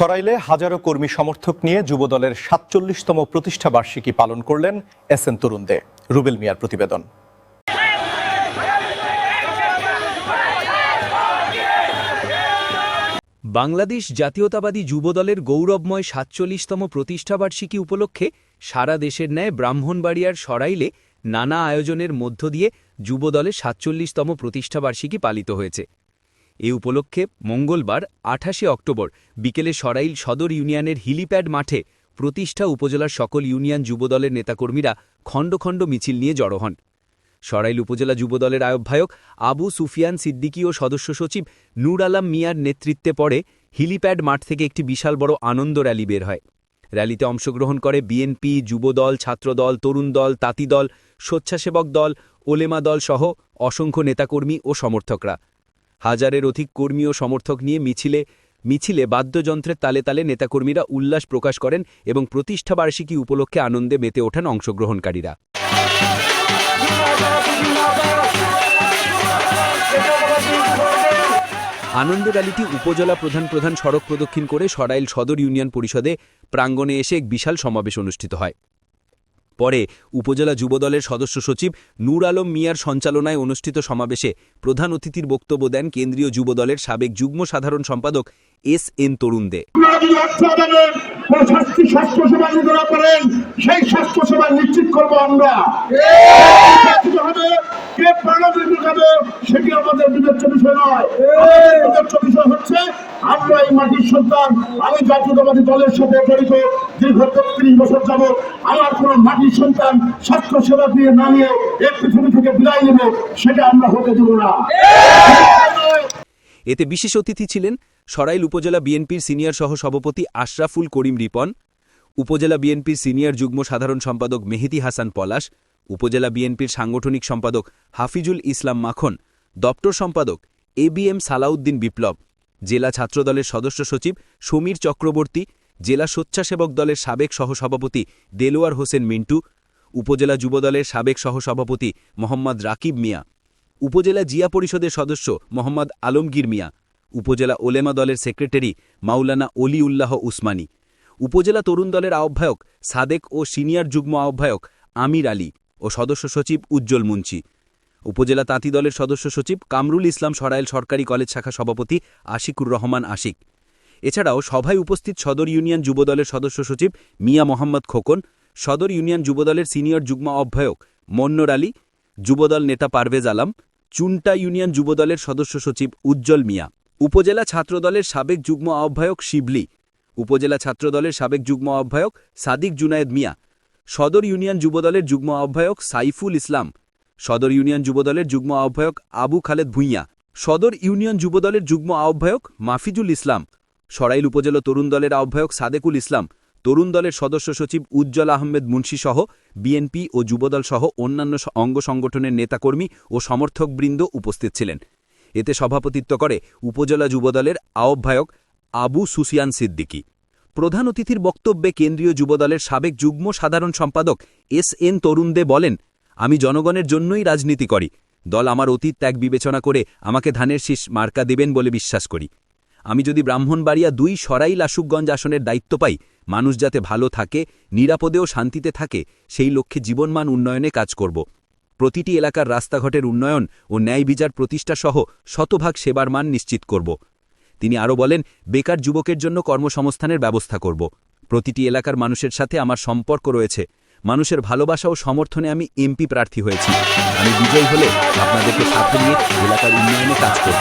সরাইলে হাজারো কর্মী সমর্থক নিয়ে যুবদলের সাতচল্লিশতম প্রতিষ্ঠা বার্ষিকী পালন করলেন এস এন তরুণ দে রুবেল মিয়ার প্রতিবেদন। বাংলাদেশ জাতীয়তাবাদী যুবদলের গৌরবময় সাতচল্লিশতম প্রতিষ্ঠাবার্ষিকী উপলক্ষে সারা দেশের ন্যায় ব্রাহ্মণবাড়িয়ার সরাইলে নানা আয়োজনের মধ্য দিয়ে যুবদলের সাতচল্লিশতম প্রতিষ্ঠাবার্ষিকী পালিত হয়েছে। এ উপলক্ষে মঙ্গলবার, আঠাশে অক্টোবর, বিকেলে সরাইল সদর ইউনিয়নের হিলিপ্যাড মাঠে প্রতিষ্ঠা উপজেলার সকল ইউনিয়ন যুবদলের নেতাকর্মীরা খণ্ড খণ্ড মিছিল নিয়ে জড়ো হন। সরাইল উপজেলা যুবদলের আহ্বায়ক আবু সুফিয়ান সিদ্দিকী ও সদস্য সচিব নূর আলাম মিয়ার নেতৃত্বে পরে হিলিপ্যাড মাঠ থেকে একটি বিশাল বড় আনন্দ র্যালি বের হয়। র্যালিতে অংশগ্রহণ করে বিএনপি যুবদল ছাত্রদল তরুণ দল, তাঁতি দল, স্বেচ্ছাসেবক দল, ওলেমা দল সহ অসংখ্য নেতাকর্মী ও সমর্থকরা। হাজারের অধিক কর্মী ও সমর্থক নিয়ে মিছিলে মিছিলে বাদ্যযন্ত্রের তালে তালে নেতাকর্মীরা উল্লাস প্রকাশ করেন এবং প্রতিষ্ঠাবার্ষিকী উপলক্ষে আনন্দে মেতে ওঠান অংশগ্রহণকারীরা। আনন্দ র্যালিটি উপজেলা প্রধান প্রধান সড়ক প্রদক্ষিণ করে সরাইল সদর ইউনিয়ন পরিষদে প্রাঙ্গণে এসে এক বিশাল সমাবেশ অনুষ্ঠিত হয়। পরে উপজেলা যুবদলের সদস্য সচিব নূর আলম মিয়ার সঞ্চালনায় অনুষ্ঠিত সমাবেশে প্রধান অতিথির বক্তব্য দেন কেন্দ্রীয় যুবদলের সাবেক যুগ্ম সাধারণ সম্পাদক এস এন তরুণ দে সেটি আমাদের বিবেচ্য বিষয় নয়। বিবেচ্য বিষয় হচ্ছে আমরা এই মাটির সন্তান, আমি জাতীয়তাবাদী দলের সাথে জড়িত, দীর্ঘ তেত্রিশ বছর যাব আমার কোন মাটির সন্তান স্বাস্থ্য সেবা দিয়ে না নিয়ে পৃথিবী থেকে বিদায় নেবে, সেটা আমরা হতে দেব না। এতে বিশেষ অতিথি ছিলেন সরাইল উপজেলা বিএনপির সিনিয়র সহ সভাপতি আশরাফুল করিম রিপন, উপজেলা বিএনপির সিনিয়র যুগ্ম সাধারণ সম্পাদক মেহেদি হাসান পলাশ, উপজেলা বিএনপির সাংগঠনিক সম্পাদক হাফিজুল ইসলাম মাখন, দপ্তর সম্পাদক A B M Salauddin Biplob জেলা ছাত্রদলের সদস্য সচিব সমীর চক্রবর্তী, জেলা স্বেচ্ছাসেবক দলের সাবেক সহসভাপতি দেলোয়ার হোসেন মিন্টু, উপজেলা যুবদলের সাবেক সহসভাপতি মোহাম্মদ রাকিব মিয়া, উপজেলা জিয়া পরিষদের সদস্য মোহাম্মদ আলমগীর মিয়া, উপজেলা ওলেমা দলের সেক্রেটারি মাওলানা অলিউল্লাহ উসমানী, উপজেলা তরুণ দলের আহ্বায়ক সাদেক ও সিনিয়র যুগ্ম আহ্বায়ক আমির আলী ও সদস্য সচিব উজ্জ্বল মুন্সি। উপজেলা তাঁতি দলের সদস্য সচিব কামরুল ইসলাম সরাইল সরকারি কলেজ শাখা সভাপতি আশিকুর রহমান আশিক। এছাড়াও সভায় উপস্থিত সদর ইউনিয়ন যুবদলের সদস্য সচিব মিয়া মোহাম্মদ খোকন, সদর ইউনিয়ন যুবদলের সিনিয়র যুগ্ম আহ্বায়ক মন্নর আলী যুবদল নেতা পারভেজ আলাম, চুনটা ইউনিয়ন যুবদলের সদস্য সচিব উজ্জ্বল মিয়া, উপজেলা ছাত্রদলের সাবেক যুগ্ম আহ্বায়ক শিবলি, উপজেলা ছাত্রদলের সাবেক যুগ্ম আহ্বায়ক সাদিক জুনায়েদ মিয়া, সদর ইউনিয়ন যুবদলের যুগ্ম আহ্বায়ক সাইফুল ইসলাম সদর ইউনিয়ন যুবদলের যুগ্ম আহ্বায়ক আবু খালেদ ভুঁইয়া, সদর ইউনিয়ন যুবদলের যুগ্ম আহ্বায়ক মাফিজুল ইসলাম, সরাইল উপজেলা তরুণ দলের আহ্বায়ক সাদেকুল ইসলাম, তরুণ দলের সদস্য সচিব উজ্জ্বল আহমেদ মুন্সি সহ বিএনপি ও যুবদল সহ অন্যান্য অঙ্গ সংগঠনের নেতাকর্মী ও সমর্থকবৃন্দ উপস্থিত ছিলেন। এতে সভাপতিত্ব করে উপজেলা যুবদলের আহ্বায়ক আবু সুসিয়ান সিদ্দিকী। প্রধান অতিথির বক্তব্যে কেন্দ্রীয় যুবদলের সাবেক যুগ্ম সাধারণ সম্পাদক এস এন তরুণ দে বলেন আমি জনগণের জন্যই রাজনীতি করি। দল আমার অতীত ত্যাগ বিবেচনা করে আমাকে ধানের শীষ মার্কা দেবেন বলে বিশ্বাস করি। আমি যদি ব্রাহ্মণবাড়িয়া দুই সরাইল আশুকগঞ্জ আসনের দায়িত্ব পাই, মানুষ যাতে ভালো থাকে নিরাপদে ও শান্তিতে থাকে, সেই লক্ষ্যে জীবনমান উন্নয়নে কাজ করব। প্রতিটি এলাকার রাস্তাঘাটের উন্নয়ন ও ন্যায় বিচার প্রতিষ্ঠাসহ শতভাগ সেবার মান নিশ্চিত করব। তিনি আরও বলেন, বেকার যুবকের জন্য কর্মসংস্থানের ব্যবস্থা করব। প্রতিটি এলাকার মানুষের সাথে আমার সম্পর্ক রয়েছে। মানুষের ভালোবাসা ও সমর্থনে আমি এমপি প্রার্থী হয়েছি। আমি বিজয়ী হলে আপনাদেরকে সাথে নিয়ে এলাকার উন্নয়নে কাজ করব।